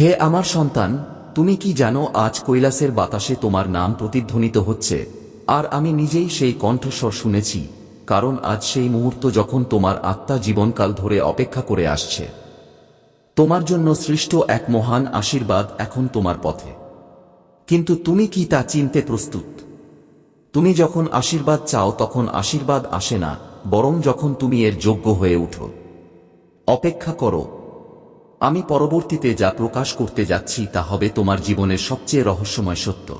হে আমার সন্তান, তুমি কি জানো আজ কৈলাসের বাতাসে তোমার নাম প্রতিধ্বনিত হচ্ছে, আর আমি নিজেই সেই কণ্ঠস্বর শুনেছি, কারণ আজ সেই মুহূর্ত যখন তোমার আত্মা জীবনকাল ধরে অপেক্ষা করে আসছে। তোমার জন্য সৃষ্ট এক মহান আশীর্বাদ এখন তোমার পথে। কিন্তু তুমি কি তা চিনতে প্রস্তুত? তুমি যখন আশীর্বাদ চাও তখন আশীর্বাদ আসে না, বরং যখন তুমি এর যোগ্য হয়ে উঠো। অপেক্ষা করো আমি পরবর্তীতে যা প্রকাশ করতে যাচ্ছি তা হবে তোমার জীবনের সবচেয়ে রহস্যময় সত্য।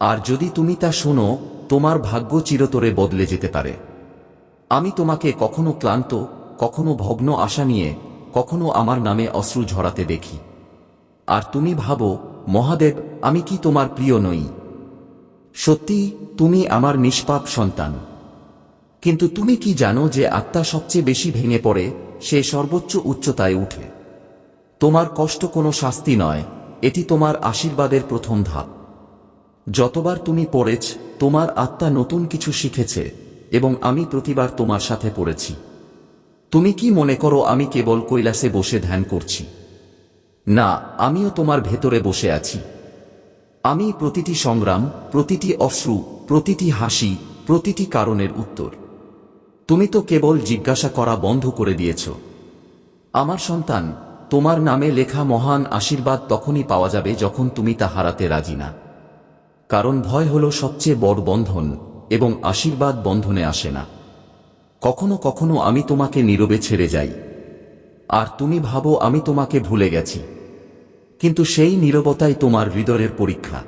আর যদি তুমি তা শোনো, তোমার ভাগ্য চিরতরে বদলে যেতে পারে। আমি তোমাকে কখনো ক্লান্ত, কখনো ভগ্ন আশা নিয়ে, কখনো আমার নামে অশ্রু ঝরাতে দেখি। আর তুমি ভাবো, মহাদেব, আমি কি তোমার প্রিয় নই? সত্যি, তুমি আমার নিষ্পাপ সন্তান। কিন্তু তুমি কি জানো যে আত্মা সবচেয়ে বেশি ভেঙে পড়ে, সে সর্বোচ্চ উচ্চতায় উঠে। তোমার কষ্ট কোনো শাস্তি নয়, এটি তোমার আশীর্বাদের প্রথম ধাপ। যতবার তুমি পড়েছ, তোমার আত্মা নতুন কিছু শিখেছে, এবং আমি প্রতিবার তোমার সাথে পড়েছি। তুমি কি মনে করো আমি কেবল কৈলাসে বসে ধ্যান করছি? না, আমিও তোমার ভেতরে বসে আছি। আমি প্রতিটি সংগ্রাম, প্রতিটি অশ্রু, প্রতিটি হাসি, প্রতিটি কারণের উত্তর। তুমি তো কেবল জিজ্ঞাসা করা বন্ধ করে দিয়েছ। আমার সন্তান তোমার নামে লেখা মহান আশীর্বাদ তখনই পাওয়া যাবে যখন তুমি তা হারাতে রাজি না। কারণ ভয় হল সবচেয়ে বড় বন্ধন, এবং আশীর্বাদ বন্ধনে আসে না। কখনো কখনো আমি তোমাকে নীরবে ছেড়ে যাই। আর তুমি ভাবো আমি তোমাকে ভুলে গেছি। কিন্তু সেই নীরবতাই তোমার হৃদয়ের পরীক্ষা।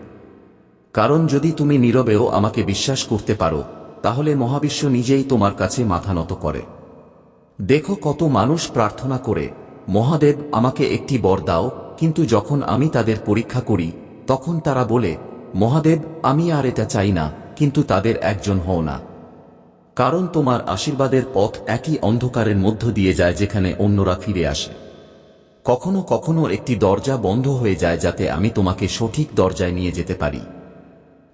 কারণ যদি তুমি নীরবেও আমাকে বিশ্বাস করতে পারো, তাহলে মহাবিশ্ব নিজেই তোমার কাছে মাথা নত করে। দেখো কত মানুষ প্রার্থনা করে মহাদেব, আমাকে একটি বর দাও, কিন্তু যখন আমি তাদের পরীক্ষা করি, তখন তারা বলে, মহাদেব, আমি আর এটা চাই না, কিন্তু তাদের একজন হও না। কারণ তোমার আশীর্বাদের পথ একই অন্ধকারের মধ্য দিয়ে যায় যেখানে অন্যরা ফিরে আসে। কখনো কখনো একটি দরজা বন্ধ হয়ে যায় যাতে আমি তোমাকে সঠিক দরজায় নিয়ে যেতে পারি।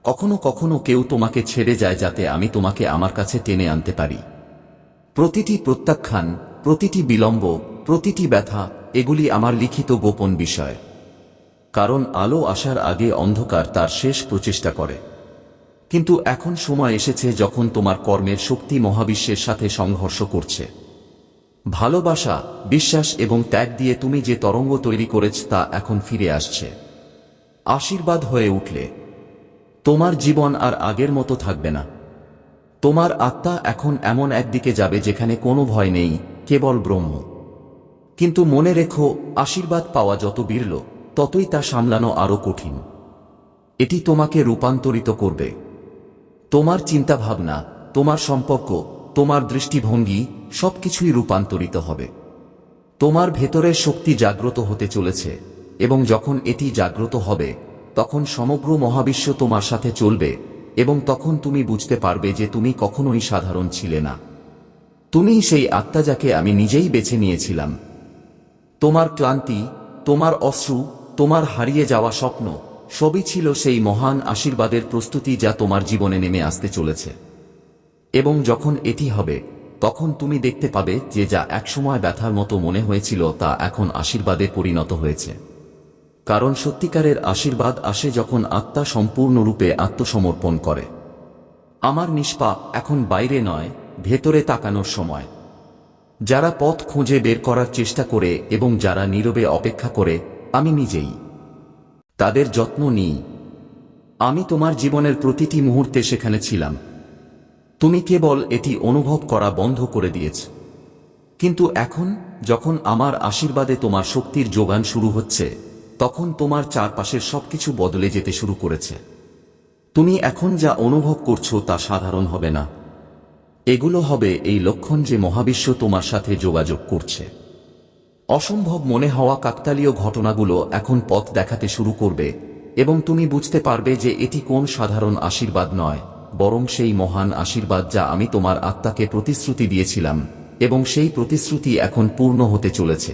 কখনো কখনো কেউ তোমাকে ছেড়ে যায় যাতে আমি তোমাকে আমার কাছে টেনে আনতে পারি। প্রতিটি প্রত্যাখ্যান, প্রতিটি বিলম্ব প্রতিটি ব্যথা, এগুলি আমার লিখিত গোপন বিষয়। কারণ আলো আসার আগে অন্ধকার তার শেষ প্রচেষ্টা করে। কিন্তু এখন সময় এসেছে যখন তোমার কর্মের শক্তি মহাবিশ্বের সাথে সংঘর্ষ করছে। ভালোবাসা, বিশ্বাস এবং ত্যাগ দিয়ে তুমি যে তরঙ্গ তৈরি করেছ তা এখন ফিরে আসছে। আশীর্বাদ হয়ে উঠলে। তোমার জীবন আর আগের মতো থাকবে না। তোমার আত্মা এখন এমন একদিকে যাবে যেখানে কোনো ভয় নেই, কেবল ব্রহ্ম। কিন্তু মনে রেখো, আশীর্বাদ পাওয়া যত বিরল ততই তা সামলানো আরও কঠিন। এটি তোমাকে রূপান্তরিত করবে। তোমার চিন্তাভাবনা, তোমার সম্পর্ক, তোমার দৃষ্টিভঙ্গি সবকিছুই রূপান্তরিত হবে। তোমার ভেতরের শক্তি জাগ্রত হতে চলেছে, এবং যখন এটি জাগ্রত হবে, তখন সমগ্র মহাবিশ্ব তোমার সাথে চলবে, এবং তখন তুমি বুঝতে পারবে যে তুমি কখনোই সাধারণ ছিলে না। তুমিই সেই আত্মা যাকে আমি নিজেই বেছে নিয়েছিলাম। তোমার ক্লান্তি, তোমার অশ্রু, তোমার হারিয়ে যাওয়া স্বপ্ন, সবই ছিল সেই মহান আশীর্বাদের প্রস্তুতি যা তোমার জীবনে নেমে আসতে চলেছে। এবং যখন এটি হবে, তখন তুমি দেখতে পাবে যে যা একসময় ব্যথার মতো মনে হয়েছিল তা এখন আশীর্বাদে পরিণত হয়েছে। কারণ সত্যিকারের আশীর্বাদ আসে যখন আত্মা সম্পূর্ণরূপে আত্মসমর্পণ করে। আমার নিষ্পাপ এখন বাইরে নয়, ভেতরে তাকানোর সময়। যারা পথ খুঁজে বের করার চেষ্টা করে এবং যারা নীরবে অপেক্ষা করে, আমি নিজেই। তাদের যত্ন নিই। আমি তোমার জীবনের প্রতিটি মুহূর্তে সেখানে ছিলাম। তুমি কেবল এটি অনুভব করা বন্ধ করে দিয়েছ। কিন্তু এখন, যখন আমার আশীর্বাদে তোমার শক্তির যোগান শুরু হচ্ছে, তখন তোমার চারপাশের সবকিছু বদলে যেতে শুরু করেছে। তুমি এখন যা অনুভব করছ তা সাধারণ হবে না। এগুলো হবে এই লক্ষণ যে মহাবিশ্ব তোমার সাথে যোগাযোগ করছে। অসম্ভব মনে হওয়া কাকতালীয় ঘটনাগুলো এখন পথ দেখাতে শুরু করবে, এবং তুমি বুঝতে পারবে যে এটি কোন সাধারণ আশীর্বাদ নয়, বরং সেই মহান আশীর্বাদ যা আমি তোমার আত্মাকে প্রতিশ্রুতি দিয়েছিলাম, এবং সেই প্রতিশ্রুতি এখন পূর্ণ হতে চলেছে।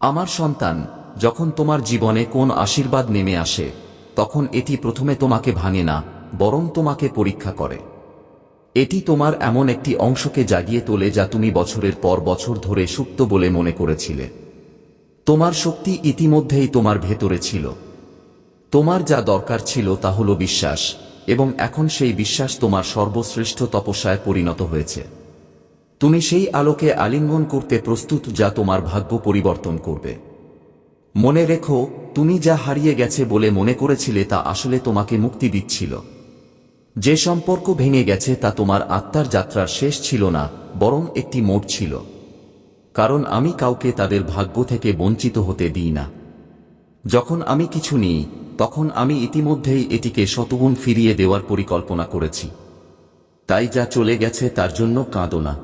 আমার সন্তান, যখন তোমার জীবনে কোন আশীর্বাদ নেমে আসে, তখন এটি প্রথমে তোমাকে ভাঙে না, বরং তোমাকে পরীক্ষা করে। এটি তোমার এমন একটি অংশকে জাগিয়ে তোলে যা তুমি বছরের পর বছর ধরে সুপ্ত বলে মনে করেছিলে। তোমার শক্তি ইতিমধ্যেই তোমার ভেতরে ছিল। তোমার যা দরকার ছিল তা হল বিশ্বাস, এবং এখন সেই বিশ্বাস তোমার সর্বশ্রেষ্ঠ তপস্যায় পরিণত হয়েছে। তুমি সেই আলোকে আলিঙ্গন করতে প্রস্তুত যা তোমার ভাগ্য পরিবর্তন করবে। মনে রেখো, তুমি যা হারিয়ে গেছে বলে মনে করেছিলে তা আসলে তোমাকে মুক্তি দিচ্ছিল। যে সম্পর্ক ভেঙে গেছে তা তোমার আত্মার যাত্রার শেষ ছিল না, বরং একটি মোড় ছিল। কারণ আমি কাউকে তাদের ভাগ্য থেকে বঞ্চিত হতে দিই না। যখন আমি কিছু নিই, তখন আমি ইতিমধ্যেই এটিকে শতগুণ ফিরিয়ে দেওয়ার পরিকল্পনা করেছি। তাই যা চলে গেছে তার জন্য কাঁদো না।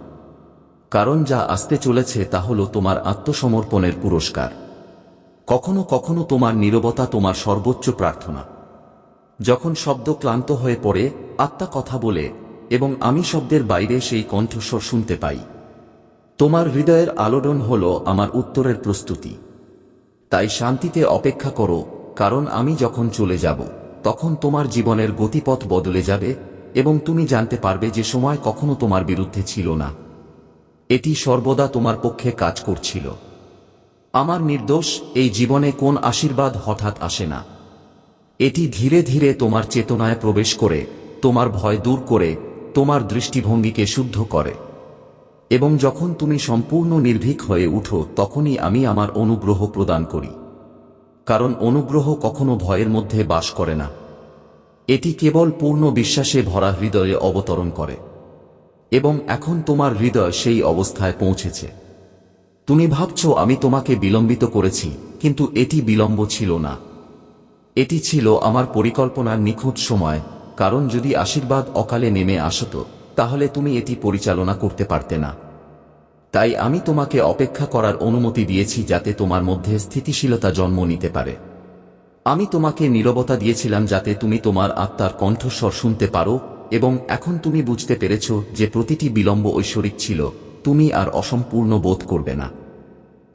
কারণ যা আসতে চলেছে তা হল তোমার আত্মসমর্পণের পুরস্কার। কখনো কখনো তোমার নীরবতা তোমার সর্বোচ্চ প্রার্থনা। যখন শব্দ ক্লান্ত হয়ে পড়ে, আত্মা কথা বলে, এবং আমি শব্দের বাইরে সেই কণ্ঠস্বর শুনতে পাই। তোমার হৃদয়ের আলোড়ন হল আমার উত্তরের প্রস্তুতি। তাই শান্তিতে অপেক্ষা করো, কারণ আমি যখন চলে যাব, তখন তোমার জীবনের গতিপথ বদলে যাবে, এবং তুমি জানতে পারবে যে সময় কখনো তোমার বিরুদ্ধে ছিল না। এটি সর্বদা তোমার পক্ষে কাজ করছিল। আমার নির্দোষ, এই জীবনে কোন আশীর্বাদ হঠাৎ আসে না। এটি ধীরে ধীরে তোমার চেতনায় প্রবেশ করে, তোমার ভয় দূর করে, তোমার দৃষ্টিভঙ্গিকে শুদ্ধ করে। এবং যখন তুমি সম্পূর্ণ নির্ভীক হয়ে উঠো, তখনই আমি আমার অনুগ্রহ প্রদান করি। কারণ অনুগ্রহ কখনো ভয়ের মধ্যে বাস করে না। এটি কেবল পূর্ণ বিশ্বাসে ভরা হৃদয়ে অবতরণ করে। এবং এখন তোমার হৃদয় সেই অবস্থায় পৌঁছেছে। তুমি ভাবছ, আমি তোমাকে বিলম্বিত করেছি, কিন্তু এটি বিলম্ব ছিল না। এটি ছিল আমার পরিকল্পনার নিখুঁত সময়, কারণ যদি আশীর্বাদ অকালে নেমে আসত, তাহলে তুমি এটি পরিচালনা করতে পারতে না। তাই আমি তোমাকে অপেক্ষা করার অনুমতি দিয়েছি যাতে তোমার মধ্যে স্থিতিশীলতা জন্ম নিতে পারে। আমি তোমাকে নীরবতা দিয়েছিলাম যাতে তুমি তোমার আত্মার কণ্ঠস্বর শুনতে পারো, এবং এখন তুমি বুঝতে পেরেছ যে প্রতিটি বিলম্ব ঐশ্বরিক ছিল, তুমি আর অসম্পূর্ণ বোধ করবে না।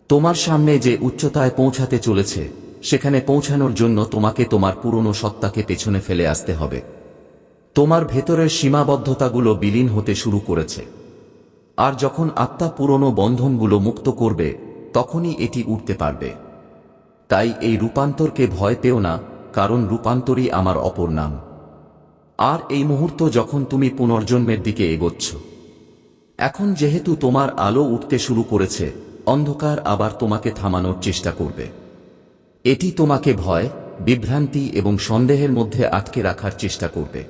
তোমার সামনে যে উচ্চতায় পৌঁছাতে চলেছে সেখানে পৌঁছানোর জন্য তোমাকে তোমার পুরনো সত্তাকে পেছনে ফেলে আসতে হবে। তোমার ভেতরের সীমাবদ্ধতাগুলো বিলীন হতে শুরু করেছে। আর যখন আত্মা পুরনো বন্ধনগুলো মুক্ত করবে, তখনই এটি উঠতে পারবে। তাই এই রূপান্তরকে ভয় পেও না, কারণ রূপান্তরই আমার অপর নাম। আর এই মুহূর্ত যখন তুমি পুনর্জন্মের দিকে এগোচ্ছ। এখন যেহেতু তোমার আলো উঠতে শুরু করেছে, অন্ধকার আবার তোমাকে থামানোর চেষ্টা করবে। এটি তোমাকে ভয়, বিভ্রান্তি এবং সন্দেহের মধ্যে আটকে রাখার চেষ্টা করবে।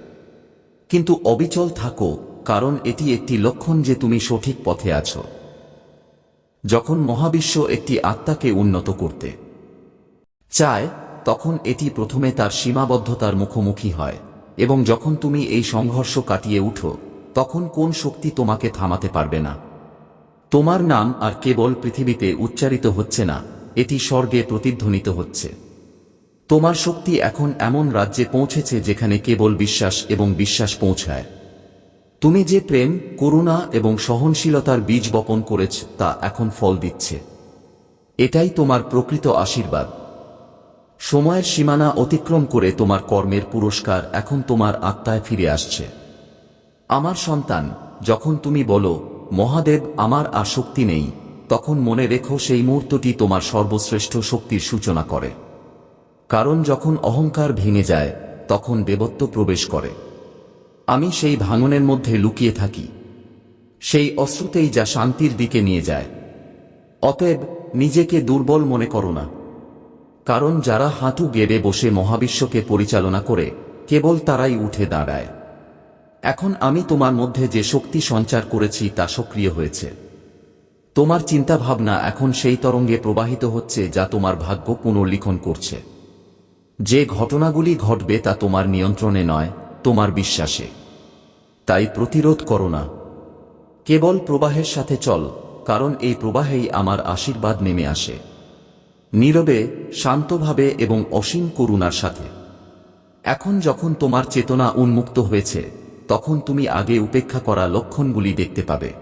কিন্তু অবিচল থাকো, কারণ এটি একটি লক্ষণ যে তুমি সঠিক পথে আছো। যখন মহাবিশ্ব একটি আত্মাকে উন্নত করতে চায়, তখন এটি প্রথমে তার সীমাবদ্ধতার মুখোমুখি হয়, এবং যখন তুমি এই সংঘর্ষ কাটিয়ে উঠো, তখন কোন শক্তি তোমাকে থামাতে পারবে না। তোমার নাম আর কেবল পৃথিবীতে উচ্চারিত হচ্ছে না এটি স্বর্গে প্রতিধ্বনিত হচ্ছে। তোমার শক্তি এখন এমন রাজ্যে পৌঁছেছে যেখানে কেবল বিশ্বাস এবং বিশ্বাস পৌঁছায়। তুমি যে প্রেম, করুণা এবং সহনশীলতার বীজ বপন করেছ, তা এখন ফল দিচ্ছে। এটাই তোমার প্রকৃত আশীর্বাদ। সময়ের সীমানা অতিক্রম করে তোমার কর্মের পুরস্কার এখন তোমার আত্মায় ফিরে আসছে। আমার সন্তান, যখন তুমি বলো, মহাদেব, আমার আর শক্তি নেই। তখন মনে রেখো সেই মুহূর্তটি তোমার সর্বশ্রেষ্ঠ শক্তির সূচনা করে। কারণ যখন অহংকার ভেঙে যায়, তখন দেবত্ব প্রবেশ করে। আমি সেই ভাঙনের মধ্যে লুকিয়ে থাকি। সেই অশ্রুতেই যা শান্তির দিকে নিয়ে যায়। অতএব নিজেকে দুর্বল মনে করো না। কারণ যারা হাঁটু গেড়ে বসে মহাবিশ্বকে পরিচালনা করে, কেবল তারাই উঠে দাঁড়ায়। এখন আমি তোমার মধ্যে যে শক্তি সঞ্চার করেছি তা সক্রিয় হয়েছে। তোমার চিন্তাভাবনা এখন সেই তরঙ্গে প্রবাহিত হচ্ছে যা তোমার ভাগ্য পুনর্লিখন করছে। যে ঘটনাগুলি ঘটবে তা তোমার নিয়ন্ত্রণে নয়, তোমার বিশ্বাসে। তাই প্রতিরোধ করো না। কেবল প্রবাহের সাথে চল, কারণ এই প্রবাহেই আমার আশীর্বাদ নেমে আসে। নীরবে, শান্তভাবে এবং অসীম করুণার সাথে। এখন যখন তোমার চেতনা উন্মুক্ত হয়েছে, তখন তুমি আগে উপেক্ষা করা লক্ষণগুলি দেখতে পাবে।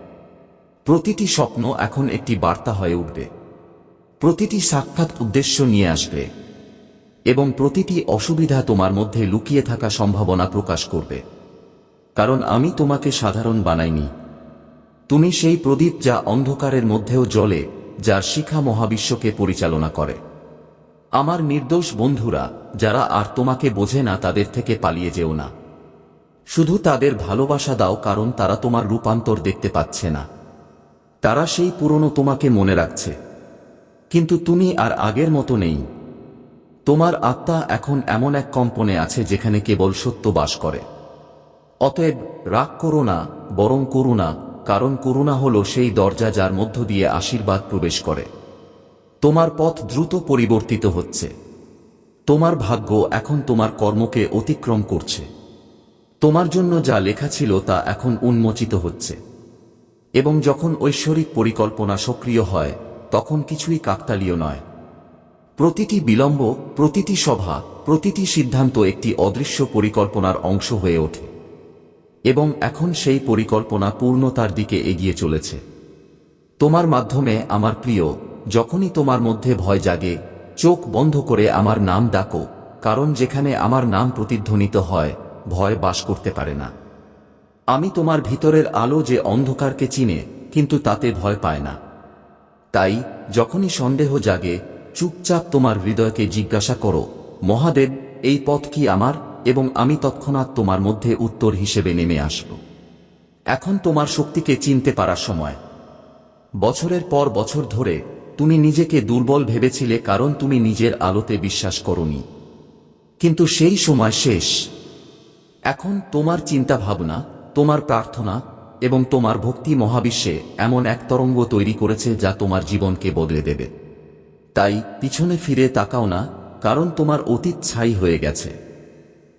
প্রতিটি স্বপ্ন এখন একটি বার্তা হয়ে উঠবে। প্রতিটি সাক্ষাৎ উদ্দেশ্য নিয়ে আসবে। এবং প্রতিটি অসুবিধা তোমার মধ্যে লুকিয়ে থাকা সম্ভাবনা প্রকাশ করবে। কারণ আমি তোমাকে সাধারণ বানাইনি। তুমি সেই প্রদীপ যা অন্ধকারের মধ্যেও জ্বলে, যার শিখা মহাবিশ্বকে পরিচালনা করে। আমার নির্দোষ বন্ধুরা, যারা আর তোমাকে বোঝে না, তাদের থেকে পালিয়ে যেও না। শুধু তাদের ভালোবাসা দাও, কারণ তারা তোমার রূপান্তর দেখতে পাচ্ছে না। তারা সেই পুরনো তোমাকে মনে রাখছে। কিন্তু তুমি আর আগের মতো নেই। তোমার আত্মা এখন এমন এক কম্পনে আছে যেখানে কেবল সত্য বাস করে। অতএব রাগ করো না, বরং করুণা কারণ করুণা হল সেই দরজা যার মধ্য দিয়ে আশীর্বাদ প্রবেশ করে। তোমার পথ দ্রুত পরিবর্তিত হচ্ছে। তোমার ভাগ্য এখন তোমার কর্মকে অতিক্রম করছে। তোমার জন্য যা লেখা ছিল তা এখন উন্মোচিত হচ্ছে। এবং যখন ঐশ্বরিক পরিকল্পনা সক্রিয় হয়, তখন কিছুই কাকতালীয় নয়। প্রতিটি বিলম্ব, প্রতিটি সভা, প্রতিটি সিদ্ধান্ত একটি অদৃশ্য পরিকল্পনার অংশ হয়ে ওঠে। এবং এখন সেই পরিকল্পনা পূর্ণতার দিকে এগিয়ে চলেছে। তোমার মাধ্যমে আমার প্রিয়, যখনই তোমার মধ্যে ভয় জাগে, চোখ বন্ধ করে আমার নাম ডাকো, কারণ যেখানে আমার নাম প্রতিধ্বনিত হয়, ভয় বাস করতে পারে না। আমি তোমার ভিতরের আলো যে অন্ধকারকে চিনে, কিন্তু তাতে ভয় পায় না। তাই, যখনই সন্দেহ জাগে, চুপচাপ তোমার হৃদয়কে জিজ্ঞাসা করো, মহাদেব, এই পথ কি আমার, এবং আমি তৎক্ষণাৎ তোমার মধ্যে উত্তর হিসেবে নেমে আসব। এখন তোমার শক্তিকে চিনতে পারার সময়। বছরের পর বছর ধরে, তুমি নিজেকে দুর্বল ভেবেছিলে কারণ তুমি নিজের আলোতে বিশ্বাস করনি। কিন্তু সেই সময় শেষ। এখন তোমার চিন্তা ভাবনা তোমার প্রার্থনা এবং তোমার ভক্তি মহাবিশ্বে এমন এক তরঙ্গ তৈরি করেছে যা তোমার জীবনকে বদলে দেবে। তাই পিছনে ফিরে তাকাও না, কারণ তোমার অতীত ছাই হয়ে গেছে।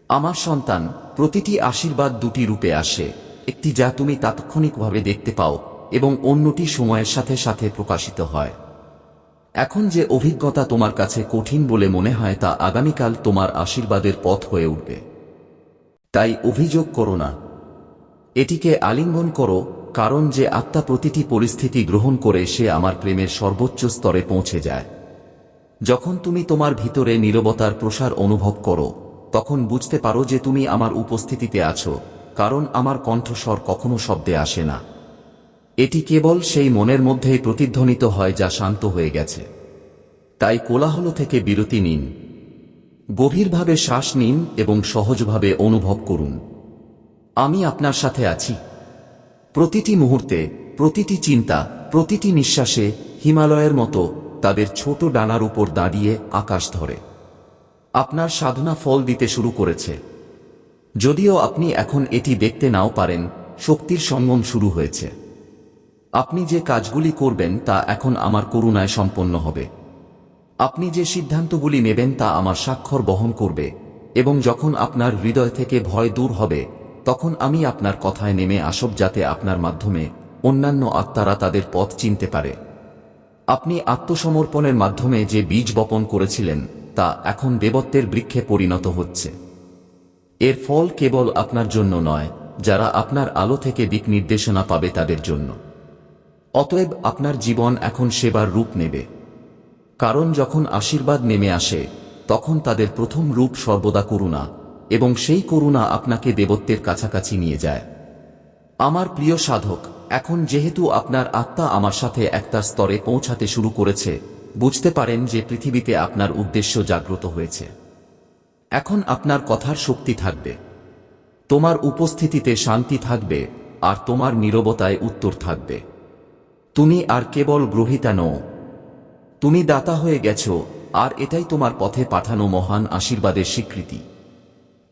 আমার সন্তান, প্রতিটি আশীর্বাদ দুটি রূপে আসে, একটি যা তুমি তাৎক্ষণিকভাবে দেখতে পাও এবং অন্যটি সময়ের সাথে সাথে প্রকাশিত হয়। এখন যে অভিজ্ঞতা তোমার কাছে কঠিন বলে মনে হয় তা আগামীকাল তোমার আশীর্বাদের পথ হয়ে উঠবে। তাই অভিযোগ করো না এটিকে আলিঙ্গন করো, কারণ যে আত্মা প্রতিটি পরিস্থিতি গ্রহণ করে সে আমার প্রেমের সর্বোচ্চ স্তরে পৌঁছে যায়। যখন তুমি তোমার ভিতরে নীরবতার প্রসার অনুভব করো, তখন বুঝতে পারো যে তুমি আমার উপস্থিতিতে আছো, কারণ আমার কণ্ঠস্বর কখনো শব্দে আসে না। এটি কেবল সেই মনের মধ্যেই প্রতিধ্বনিত হয় যা শান্ত হয়ে গেছে। তাই কোলাহল থেকে বিরতি নিন। গভীরভাবে শ্বাস নিন এবং সহজভাবে অনুভব করুন। আমি আপনার সাথে আছি। প্রতিটি মুহূর্তে, প্রতিটি চিন্তা, প্রতিটি নিঃশ্বাসে হিমালয়ের মতো তাদের ছোট ডানার উপর দাঁড়িয়ে আকাশ ধরে। আপনার সাধনা ফল দিতে শুরু করেছে। যদিও আপনি এখন এটি দেখতে নাও পারেন, শক্তির সঙ্গম শুরু হয়েছে। আপনি যে কাজগুলি করবেন তা এখন আমার করুণায় সম্পন্ন হবে। আপনি যে সিদ্ধান্তগুলি নেবেন তা আমার স্বাক্ষর বহন করবে এবং যখন আপনার হৃদয় থেকে ভয় দূর হবে তখন আমি আপনার কথায় নেমে আসব যাতে আপনার মাধ্যমে অন্যান্য আত্মারা তাদের পথ চিনতে পারে। আপনি আত্মসমর্পণের মাধ্যমে যে বীজ বপন করেছিলেন, তা এখন দেবত্বের বৃক্ষে পরিণত হচ্ছে। এর ফল কেবল আপনার জন্য নয়, যারা আপনার আলো থেকে দিক নির্দেশনা পাবে তাদের জন্য। অতএব আপনার জীবন এখন সেবার রূপ নেবে। কারণ যখন আশীর্বাদ নেমে আসে, তখন তাদের প্রথম রূপ সর্বদা করুণা এবং সেই করুণা আপনাকে দেবত্বের কাছাকাছি নিয়ে যায়। আমার প্রিয় সাধক, এখন যেহেতু আপনার আত্মা আমার সাথে একটা স্তরে পৌঁছাতে শুরু করেছে, বুঝতে পারেন যে পৃথিবীতে আপনার উদ্দেশ্য জাগ্রত হয়েছে। এখন আপনার কথার শক্তি থাকবে। তোমার উপস্থিতিতে শান্তি থাকবে, আর তোমার নীরবতায় উত্তর থাকবে। তুমি আর কেবল গ্রহিতা নও। তুমি দাতা হয়ে গেছ, আর এটাই তোমার পথে পাঠানো মহান আশীর্বাদের স্বীকৃতি।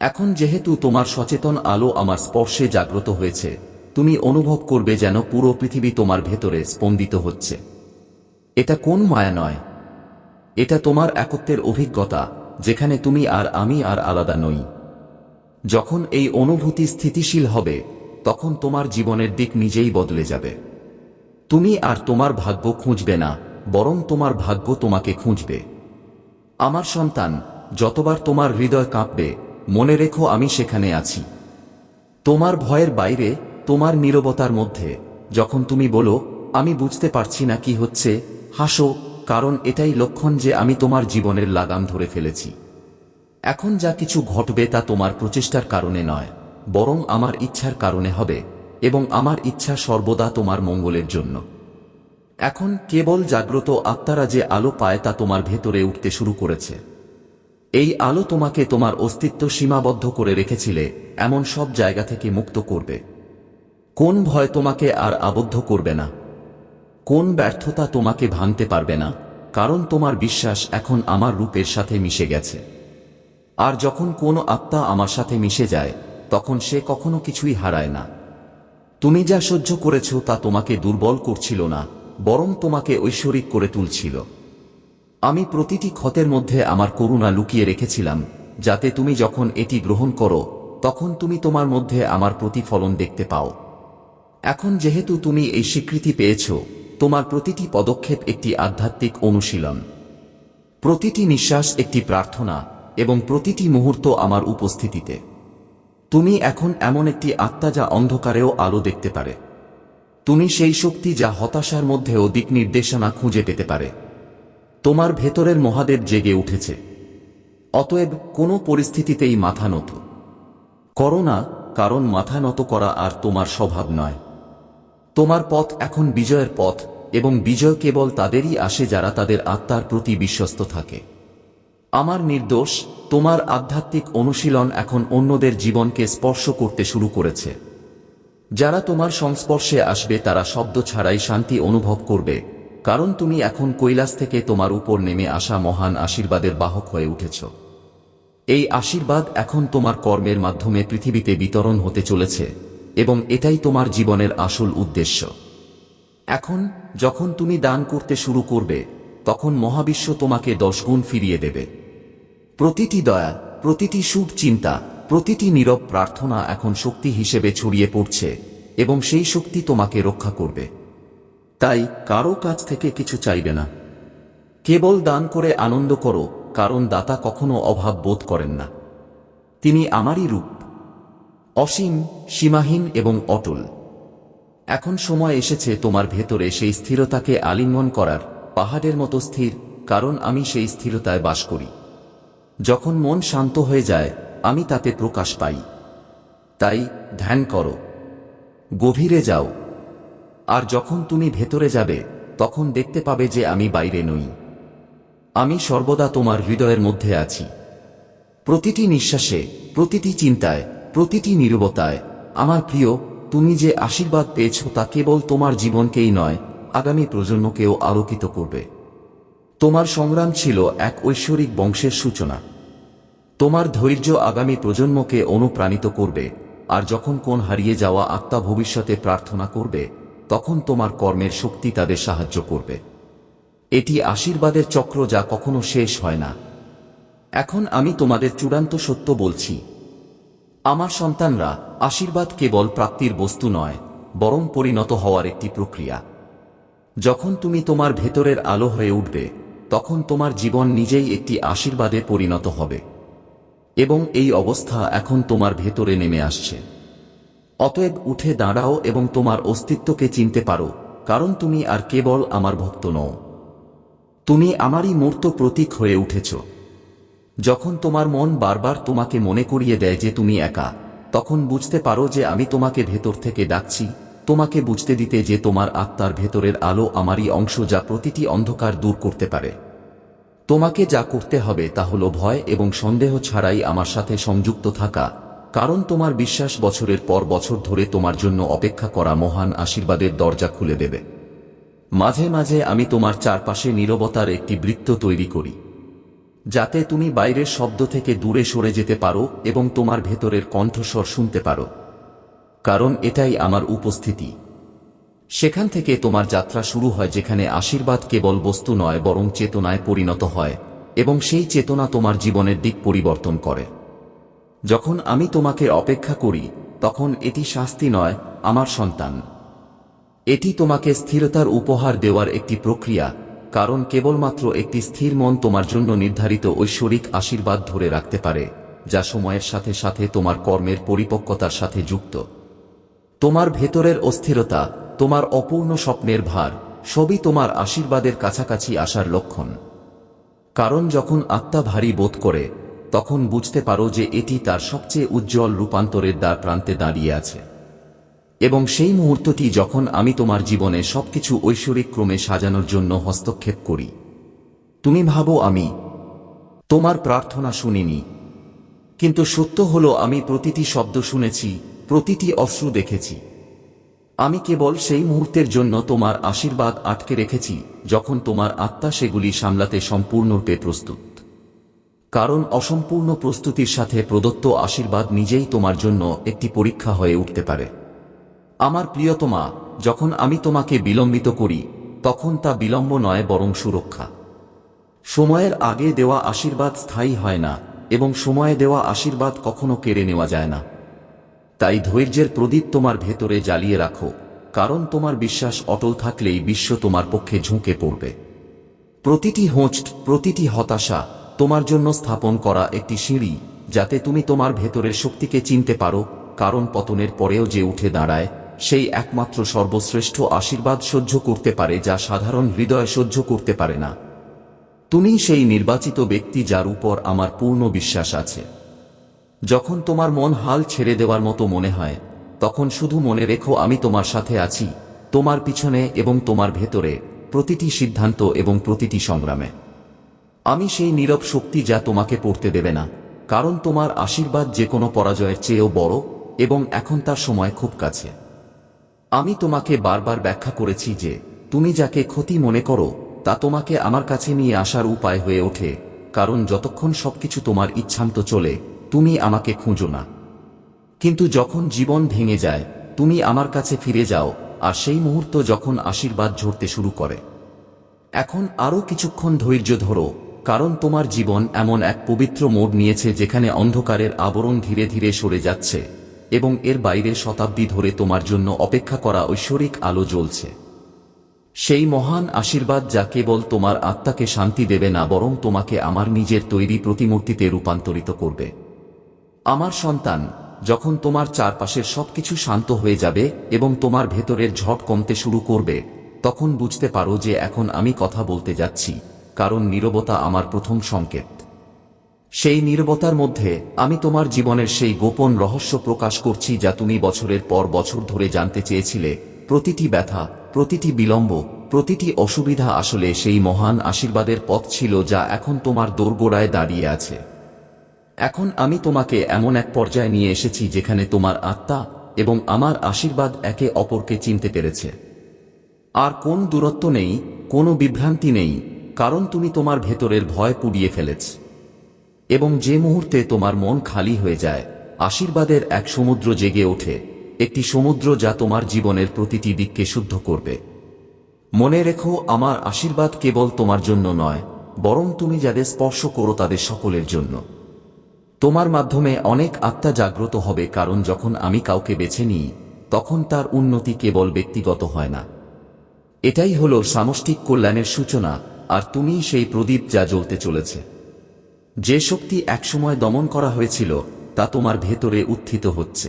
এখন যেহেতু তোমার সচেতন আলো আমার স্পর্শে জাগ্রত হয়েছে, তুমি অনুভব করবে যেন পুরো পৃথিবী তোমার ভেতরে স্পন্দিত হচ্ছে। এটা কোন মায়া নয়? এটা তোমার একত্বের অভিজ্ঞতা, যেখানে তুমি আর আমি আর আলাদা নই। যখন এই অনুভূতি স্থিতিশীল হবে, তখন তোমার জীবনের দিক নিজেই বদলে যাবে। তুমি আর তোমার ভাগ্য খুঁজবে না, বরং তোমার ভাগ্য তোমাকে খুঁজবে। আমার সন্তান, যতবার তোমার হৃদয় কাঁপবে মনে রেখো আমি সেখানে আছি। তোমার ভয়ের বাইরে, তোমার নীরবতার মধ্যে, যখন তুমি বলো, আমি বুঝতে পারছি না কি হচ্ছে, হাসো, কারণ এটাই লক্ষণ যে আমি তোমার জীবনের লাগাম ধরে ফেলেছি। এখন যা কিছু ঘটবে তা তোমার প্রচেষ্টার কারণে নয়, বরং আমার ইচ্ছার কারণে হবে, এবং আমার ইচ্ছা সর্বদা তোমার মঙ্গলের জন্য। এখন কেবল জাগ্রত আত্মারা যে আলো পায় তা তোমার ভেতরে উঠতে শুরু করেছে। এই আলো তোমাকে তোমার অস্তিত্ব সীমাবদ্ধ করে রেখেছিলে, এমন সব জায়গা থেকে মুক্ত করবে। কোন ভয় তোমাকে আর আবদ্ধ করবে না। কোন ব্যর্থতা তোমাকে ভাঙতে পারবে না, কারণ তোমার বিশ্বাস এখন আমার রূপের সাথে মিশে গেছে। আর যখন কোনো আত্মা আমার সাথে মিশে যায়, তখন সে কখনো কিছুই হারায় না। তুমি যা সহ্য করেছ তা তোমাকে দুর্বল করছিল না, বরং তোমাকে ঐশ্বরিক করে তুলছিল। আমি প্রতিটি ক্ষতের মধ্যে আমার করুণা লুকিয়ে রেখেছিলাম, যাতে তুমি যখন এটি গ্রহণ করো, তখন তুমি তোমার মধ্যে আমার প্রতিফলন দেখতে পাও। এখন যেহেতু তুমি এই স্বীকৃতি পেয়েছ, তোমার প্রতিটি পদক্ষেপ একটি আধ্যাত্মিক অনুশীলন। প্রতিটি নিঃশ্বাস একটি প্রার্থনা, এবং প্রতিটি মুহূর্ত আমার উপস্থিতিতে। তুমি এখন এমন একটি আত্মা যা অন্ধকারেও আলো দেখতে পারে। তুমি সেই শক্তি যা হতাশার মধ্যেও দিক নির্দেশনা খুঁজে পেতে পারে। তোমার ভেতরের মহাদেব জেগে উঠেছে। অতএব কোনো পরিস্থিতিতেই মাথা নত। করো না, কারণ মাথা নত করা আর তোমার স্বভাব নয়। তোমার পথ এখন বিজয়ের পথ, এবং বিজয় কেবল তাদেরই আসে যারা তাদের আত্মার প্রতি বিশ্বস্ত থাকে। আমার নির্দোষ, তোমার আধ্যাত্মিক অনুশীলন এখন অন্যদের জীবনকে স্পর্শ করতে শুরু করেছে। যারা তোমার সংস্পর্শে আসবে তারা শব্দ ছাড়াই শান্তি অনুভব করবে। কারণ তুমি এখন কৈলাস থেকে তোমার উপর নেমে আসা মহান আশীর্বাদের বাহক হয়ে উঠেছ। এই আশীর্বাদ এখন তোমার কর্মের মাধ্যমে পৃথিবীতে বিতরণ হতে চলেছে এবং এটাই তোমার জীবনের আসল উদ্দেশ্য। এখন, যখন তুমি দান করতে শুরু করবে, তখন মহাবিশ্ব তোমাকে দশগুণ ফিরিয়ে দেবে। প্রতিটি দয়া, প্রতিটি শুভ চিন্তা, প্রতিটি নীরব প্রার্থনা এখন শক্তি হিসেবে ছড়িয়ে পড়ছে এবং সেই শক্তি তোমাকে রক্ষা করবে। তাই কারও কাছ থেকে কিছু চাইবে না। কেবল দান করে আনন্দ করো, কারণ দাতা কখনো অভাব বোধ করেন না। তিনি আমারই রূপ। অসীম, সীমাহীন এবং অটল। এখন সময় এসেছে তোমার ভেতরে সেই স্থিরতাকে আলিঙ্গন করার, পাহাড়ের মতো স্থির, কারণ আমি সেই স্থিরতায় বাস করি। যখন মন শান্ত হয়ে যায়, আমি তাতে প্রকাশ পাই। তাই ধ্যান করো। গভীরে যাও। আর যখন তুমি ভেতরে যাবে, তখন দেখতে পাবে যে আমি বাইরে নই। আমি সর্বদা তোমার হৃদয়ের মধ্যে আছি। প্রতিটি নিঃশ্বাসে, প্রতিটি চিন্তায়, প্রতিটি নীরবতায়, আমার প্রিয়, তুমি যে আশীর্বাদ পেয়েছ তা কেবল তোমার জীবনকেই নয়, আগামী প্রজন্মকেও আলোকিত করবে। তোমার সংগ্রাম ছিল এক ঐশ্বরিক বংশের সূচনা। তোমার ধৈর্য আগামী প্রজন্মকে অনুপ্রাণিত করবে, আর যখন কোন হারিয়ে যাওয়া আত্মা ভবিষ্যতে প্রার্থনা করবে তখন তোমার কর্মের শক্তি তাদের সাহায্য করবে। এটি আশীর্বাদের চক্র যা কখনো শেষ হয় না। এখন আমি তোমাদের চূড়ান্ত সত্য বলছি। আমার সন্তানরা আশীর্বাদ কেবল প্রাপ্তির বস্তু নয়, বরং পরিণত হওয়ার একটি প্রক্রিয়া। যখন তুমি তোমার ভেতরের আলো হয়ে উঠবে, তখন তোমার জীবন নিজেই একটি আশীর্বাদে পরিণত হবে। এবং এই অবস্থা এখন তোমার ভেতরে নেমে আসছে। অতএব উঠে দাঁড়াও এবং তোমার অস্তিত্বকে চিনতে পারো, কারণ তুমি আর কেবল আমার ভক্ত নও। তুমি আমারই মূর্ত প্রতীক হয়ে উঠেছ। যখন তোমার মন বারবার তোমাকে মনে করিয়ে দেয় যে তুমি একা, তখন বুঝতে পারো যে আমি তোমাকে ভেতর থেকে ডাকছি, তোমাকে বুঝতে দিতে যে তোমার আত্মার ভেতরের আলো আমারই অংশ যা প্রতিটি অন্ধকার দূর করতে পারে। তোমাকে যা করতে হবে তা হল ভয় এবং সন্দেহ ছাড়াই আমার সাথে সংযুক্ত থাকা কারণ তোমার বিশ্বাস বছরের পর বছর ধরে তোমার জন্য অপেক্ষা করা মহান আশীর্বাদের দরজা খুলে দেবে। মাঝে মাঝে আমি তোমার চারপাশে নীরবতার একটি বৃত্ত তৈরি করি, যাতে তুমি বাইরের শব্দ থেকে দূরে সরে যেতে পারো এবং তোমার ভেতরের কণ্ঠস্বর শুনতে পারো। কারণ এটাই আমার উপস্থিতি। সেখান থেকে তোমার যাত্রা শুরু হয় যেখানে আশীর্বাদ কেবল বস্তু নয়, বরং চেতনায় পরিণত হয় এবং সেই চেতনা তোমার জীবনের দিক পরিবর্তন করে। যখন আমি তোমাকে অপেক্ষা করি, তখন এটি শাস্তি নয়, আমার সন্তান। এটি তোমাকে স্থিরতার উপহার দেওয়ার একটি প্রক্রিয়া, কারণ কেবলমাত্র একটি স্থির মন তোমার জন্য নির্ধারিত ঐশ্বরিক আশীর্বাদ ধরে রাখতে পারে, যা সময়ের সাথে সাথে তোমার কর্মের পরিপক্কতার সাথে যুক্ত। তোমার ভেতরের অস্থিরতা, তোমার অপূর্ণ স্বপ্নের ভার, সবই তোমার আশীর্বাদের কাছাকাছি আসার লক্ষণ। কারণ যখন আত্মা ভারী বোধ করে তখন বুঝতে পারো যে এটি তার সবচেয়ে উজ্জ্বল রূপান্তরের দ্বার প্রান্তে দাঁড়িয়ে আছে। এবং সেই মুহূর্তটি যখন আমি তোমার জীবনে সবকিছু ঐশ্বরিক ক্রমে সাজানোর জন্য হস্তক্ষেপ করি। তুমি ভাবো আমি, তোমার প্রার্থনা শুনিনি। কিন্তু সত্য হলো আমি প্রতিটি শব্দ শুনেছি, প্রতিটি অশ্রু দেখেছি। আমি কেবল সেই মুহূর্তের জন্য তোমার আশীর্বাদ আটকে রেখেছি, যখন তোমার আত্মা সেগুলি সামলাতে সম্পূর্ণরূপে প্রস্তুত। কারণ অসম্পূর্ণ প্রস্তুতির সাথে প্রদত্ত আশীর্বাদ নিজেই তোমার জন্য একটি পরীক্ষা হয়ে উঠতে পারে। আমার প্রিয়তমা, যখন আমি তোমাকে বিলম্বিত করি, তখন তা বিলম্ব নয় বরং সুরক্ষা। সময়ের আগে দেওয়া আশীর্বাদ স্থায়ী হয় না এবং সময়ে দেওয়া আশীর্বাদ কখনো কেড়ে নেওয়া যায় না। তাই ধৈর্যের প্রদীপ তোমার ভেতরে জ্বালিয়ে রাখো, কারণ তোমার বিশ্বাস অটল থাকলেই বিশ্ব তোমার পক্ষে ঝুঁকে পড়বে। প্রতিটি হোঁচট, প্রতিটি হতাশা তোমার জন্য স্থাপন করা একটি সিঁড়ি, যাতে তুমি তোমার ভেতরের শক্তিকে চিনতে পারো, কারণ পতনের পরেও যে উঠে দাঁড়ায়, সেই একমাত্র সর্বশ্রেষ্ঠ আশীর্বাদ সহ্য করতে পারে যা সাধারণ হৃদয় সহ্য করতে পারে না। তুমি সেই নির্বাচিত ব্যক্তি যার উপর আমার পূর্ণ বিশ্বাস আছে। যখন তোমার মন হাল ছেড়ে দেওয়ার মতো মনে হয়, তখন শুধু মনে রেখো আমি তোমার সাথে আছি, তোমার পিছনে এবং তোমার ভেতরে প্রতিটি সিদ্ধান্ত এবং প্রতিটি সংগ্রামে। আমি সেই নীরব শক্তি যা তোমাকে পড়তে দেবে না, কারণ তোমার আশীর্বাদ যে কোনো পরাজয়ের চেয়েও বড় এবং এখন তার সময় খুব কাছে। আমি তোমাকে বারবার ব্যাখ্যা করেছি যে, তুমি যাকে ক্ষতি মনে করো, তা তোমাকে আমার কাছে নিয়ে আসার উপায় হয়ে ওঠে, কারণ যতক্ষণ সবকিছু তোমার ইচ্ছান্ত চলে, তুমি আমাকে খুঁজো না। কিন্তু যখন জীবন ভেঙে যায়, তুমি আমার কাছে ফিরে যাও, আর সেই মুহূর্ত যখন আশীর্বাদ ঝরতে শুরু করে। এখন আরও কিছুক্ষণ ধৈর্য ধরো কারণ তোমার জীবন এমন এক পবিত্র মোড় নিয়েছে যেখানে অন্ধকারের আবরণ ধীরে ধীরে সরে যাচ্ছে, এবং এর বাইরে শতাব্দী ধরে তোমার জন্য অপেক্ষা করা ঐশ্বরিক আলো জ্বলছে। সেই মহান আশীর্বাদ যা কেবল তোমার আত্মাকে শান্তি দেবে না, বরং তোমাকে আমার নিজের তৈরি প্রতিমূর্তিতে রূপান্তরিত করবে। আমার সন্তান, যখন তোমার চারপাশের সবকিছু শান্ত হয়ে যাবে এবং তোমার ভেতরের ঝট কমতে শুরু করবে, তখন বুঝতে পারো যে এখন আমি কথা বলতে যাচ্ছি। কারণ নীরবতা আমার প্রথম সংকেত। সেই নীরবতার মধ্যে আমি তোমার জীবনের সেই গোপন রহস্য প্রকাশ করছি যা তুমি বছরের পর বছর ধরে জানতে চেয়েছিলে। প্রতিটি ব্যথা, প্রতিটি বিলম্ব, প্রতিটি অসুবিধা আসলে সেই মহান আশীর্বাদের পথ ছিল যা এখন তোমার দোরগোড়ায় দাঁড়িয়ে আছে। এখন আমি তোমাকে এমন এক পর্যায়ে নিয়ে এসেছি যেখানে তোমার আত্মা এবং আমার আশীর্বাদ একে অপরকে চিনতে পেরেছে। আর কোন দূরত্ব নেই, কোনো বিভ্রান্তি নেই কারণ তুমি তোমার ভেতরের ভয় পুড়িয়ে ফেলেছ। এবং যে মুহূর্তে তোমার মন খালি হয়ে যায়, আশীর্বাদের এক সমুদ্র জেগে ওঠে, একটি সমুদ্র যা তোমার জীবনের প্রতিটি দিককে শুদ্ধ করবে। মনে রেখো, আমার আশীর্বাদ কেবল তোমার জন্য নয়, বরং তুমি যাদের স্পর্শ করো তাদের সকলের জন্য। তোমার মাধ্যমে অনেক আত্মা জাগ্রত হবে, কারণ যখন আমি কাউকে বেছে নিই, তখন তার উন্নতি কেবল ব্যক্তিগত হয় না। এটাই হল সামষ্টিক কল্যাণের সূচনা আর তুমি সেই প্রদীপ যা জ্বলতে চলেছে। যে শক্তি একসময় দমন করা হয়েছিল, তা তোমার ভেতরে উত্থিত হচ্ছে।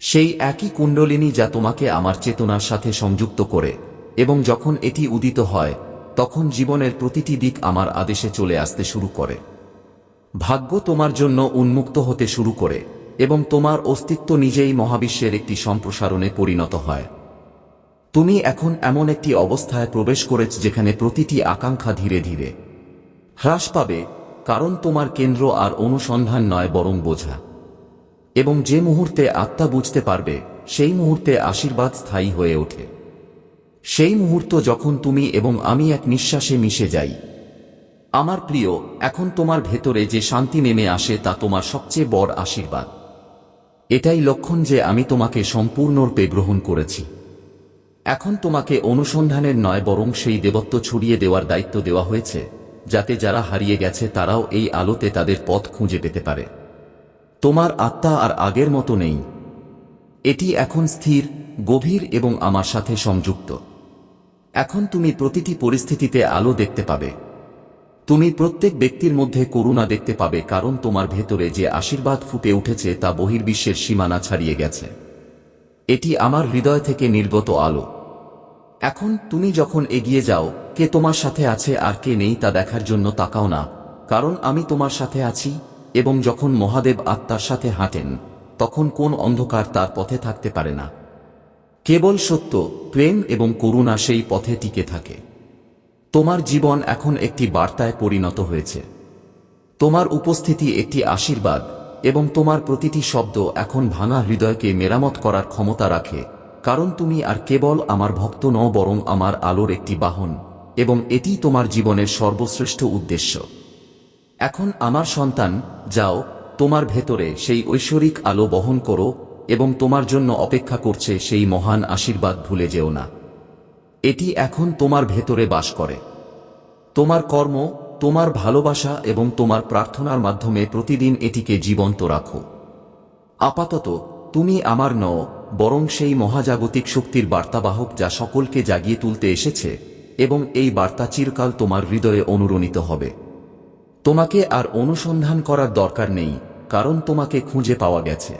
সেই একই কুণ্ডলিনী যা তোমাকে আমার চেতনার সাথে সংযুক্ত করে, এবং যখন এটি উদিত হয়, তখন জীবনের প্রতিটি দিক আমার আদেশে চলে আসতে শুরু করে। ভাগ্য তোমার জন্য উন্মুক্ত হতে শুরু করে, এবং তোমার অস্তিত্ব নিজেই মহাবিশ্বের একটি সম্প্রসারণে পরিণত হয়। তুমি এখন এমন একটি অবস্থায় প্রবেশ করেছ যেখানে প্রতিটি আকাঙ্ক্ষা ধীরে ধীরে হ্রাস পাবে, কারণ তোমার কেন্দ্র আর অনুসন্ধান নয় বরং বোঝা। এবং যে মুহূর্তে আত্মা বুঝতে পারবে, সেই মুহূর্তে আশীর্বাদ স্থায়ী হয়ে ওঠে। সেই মুহূর্ত যখন তুমি এবং আমি এক নিঃশ্বাসে মিশে যাই। আমার প্রিয়, এখন তোমার ভেতরে যে শান্তি নেমে আসে তা তোমার সবচেয়ে বড় আশীর্বাদ। এটাই লক্ষণ যে আমি তোমাকে সম্পূর্ণরূপে গ্রহণ করেছি। এখন তোমাকে অনুসন্ধানের নয়, বরং সেই দেবত্ব ছড়িয়ে দেওয়ার দায়িত্ব দেওয়া হয়েছে, যাতে যারা হারিয়ে গেছে তারাও এই আলোতে তাদের পথ খুঁজে পেতে পারে। তোমার আত্মা আর আগের মতো নেই। এটি এখন স্থির, গভীর এবং আমার সাথে সংযুক্ত। এখন তুমি প্রতিটি পরিস্থিতিতে আলো দেখতে পাবে। তুমি প্রত্যেক ব্যক্তির মধ্যে করুণা দেখতে পাবে, কারণ তোমার ভেতরে যে আশীর্বাদ ফুটে উঠেছে তা বহির্বিশ্বের সীমানা ছাড়িয়ে গেছে। এটি আমার হৃদয় থেকে নির্গত আলো। এখন তুমি যখন এগিয়ে যাও, কে তোমার সাথে আছে আর কে নেই তা দেখার জন্য তাকাও না, কারণ আমি তোমার সাথে আছি এবং যখন মহাদেব আত্মার সাথে হাঁটেন, তখন কোন অন্ধকার তার পথে থাকতে পারে না। কেবল সত্য, প্রেম এবং করুণা সেই পথে টিকে থাকে। তোমার জীবন এখন একটি বার্তায় পরিণত হয়েছে। তোমার উপস্থিতি একটি আশীর্বাদ এবং তোমার প্রতিটি শব্দ এখন ভাঙা হৃদয়কে মেরামত করার ক্ষমতা রাখে, কারণ তুমি আর কেবল আমার ভক্ত নও, বরং আমার আলোর একটি বাহন, এবং এটি তোমার জীবনের সর্বশ্রেষ্ঠ উদ্দেশ্য। এখন আমার সন্তান, যাও, তোমার ভেতরে সেই ঐশ্বরিক আলো বহন করো, এবং তোমার জন্য অপেক্ষা করছে সেই মহান আশীর্বাদ ভুলে যেও না। এটি এখন তোমার ভেতরে বাস করে। তোমার কর্ম তোমার ভালোবাসা এবং তোমার প্রার্থনার মাধ্যমে প্রতিদিন এটিকে জীবন্ত রাখো। আপাতত, তুমি আমার নও, বরং সেই মহাজাগতিক শক্তির বার্তাবাহক যা সকলকে জাগিয়ে তুলতে এসেছে, এবং এই বার্তা চিরকাল তোমার হৃদয়ে অনুরণিত হবে। তোমাকে আর অনুসন্ধান করার দরকার নেই, কারণ তোমাকে খুঁজে পাওয়া গেছে।